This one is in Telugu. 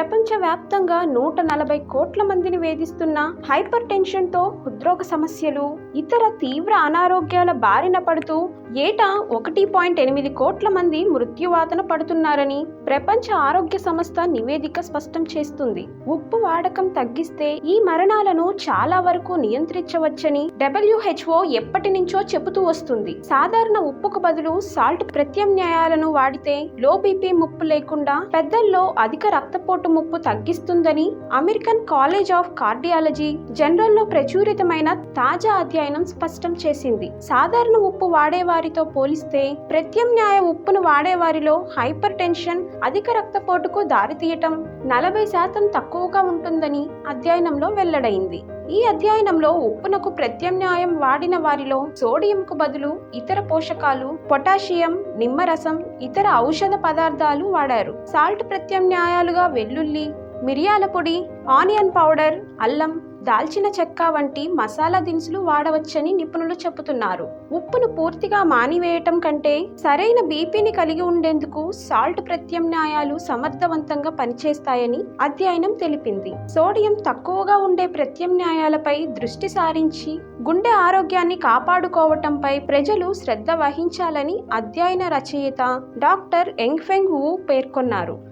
ప్రపంచవ్యాప్తంగా నూట నలభై కోట్ల మందిని వేధిస్తున్న హైపర్ టెన్షన్తో హృద్రోగ సమస్యలు ఇతర తీవ్ర అనారోగ్యాల బారిన పడుతూ ఏటా ఒకటి పాయింట్ ఎనిమిది కోట్ల మంది మృత్యువాతన పడుతున్నారని ప్రపంచ ఆరోగ్య సంస్థ నివేదిక స్పష్టం చేస్తుంది. ఉప్పు వాడకం తగ్గిస్తే ఈ మరణాలను చాలా వరకు నియంత్రించవచ్చని డబ్ల్యూహెచ్ఓ ఎప్పటి నుంచో చెబుతూ వస్తుంది. సాధారణ ఉప్పుకు బదులు సాల్ట్ ప్రత్యామ్నాయాలను వాడితే లో బీపీ ముప్పు లేకుండా పెద్దల్లో అధిక రక్తపోటు ముప్పు తగ్గిస్తుందని అమెరికన్ కాలేజ్ ఆఫ్ కార్డియాలజీ జనరల్లో ప్రచురితమైన తాజా అధ్యయనం స్పష్టం చేసింది. సాధారణ ఉప్పు వాడేవారు వారితో పోలిస్తే ప్రత్యామ్నాయ ఉప్పును వాడేవారిలో హైపర్ టెన్షన్ అధిక రక్తపోటుకు దారితీయటం నలభై శాతం తక్కువగా ఉంటుందని అధ్యయనంలో వెల్లడైంది. ఈ అధ్యయనంలో ఉప్పునకు ప్రత్యామ్నాయం వాడిన వారిలో సోడియంకు బదులు ఇతర పోషకాలు పొటాషియం నిమ్మరసం ఇతర ఔషధ పదార్థాలు వాడారు. సాల్ట్ ప్రత్యామ్నాయాలుగా వెల్లుల్లి మిరియాల పొడి ఆనియన్ పౌడర్ అల్లం దాల్చిన చెక్క వంటి మసాలా దినుసులు వాడవచ్చని నిపుణులు చెబుతున్నారు. ఉప్పును పూర్తిగా మానివేయటం కంటే సరైన బీపీని కలిగి ఉండేందుకు సాల్ట్ ప్రత్యామ్నాయాలు సమర్థవంతంగా పనిచేస్తాయని అధ్యయనం తెలిపింది. సోడియం తక్కువగా ఉండే ప్రత్యామ్నాయాలపై దృష్టి సారించి గుండె ఆరోగ్యాన్ని కాపాడుకోవటంపై ప్రజలు శ్రద్ధ వహించాలని అధ్యయన రచయిత డాక్టర్ ఎంగ్ఫెంగ్ వు పేర్కొన్నారు.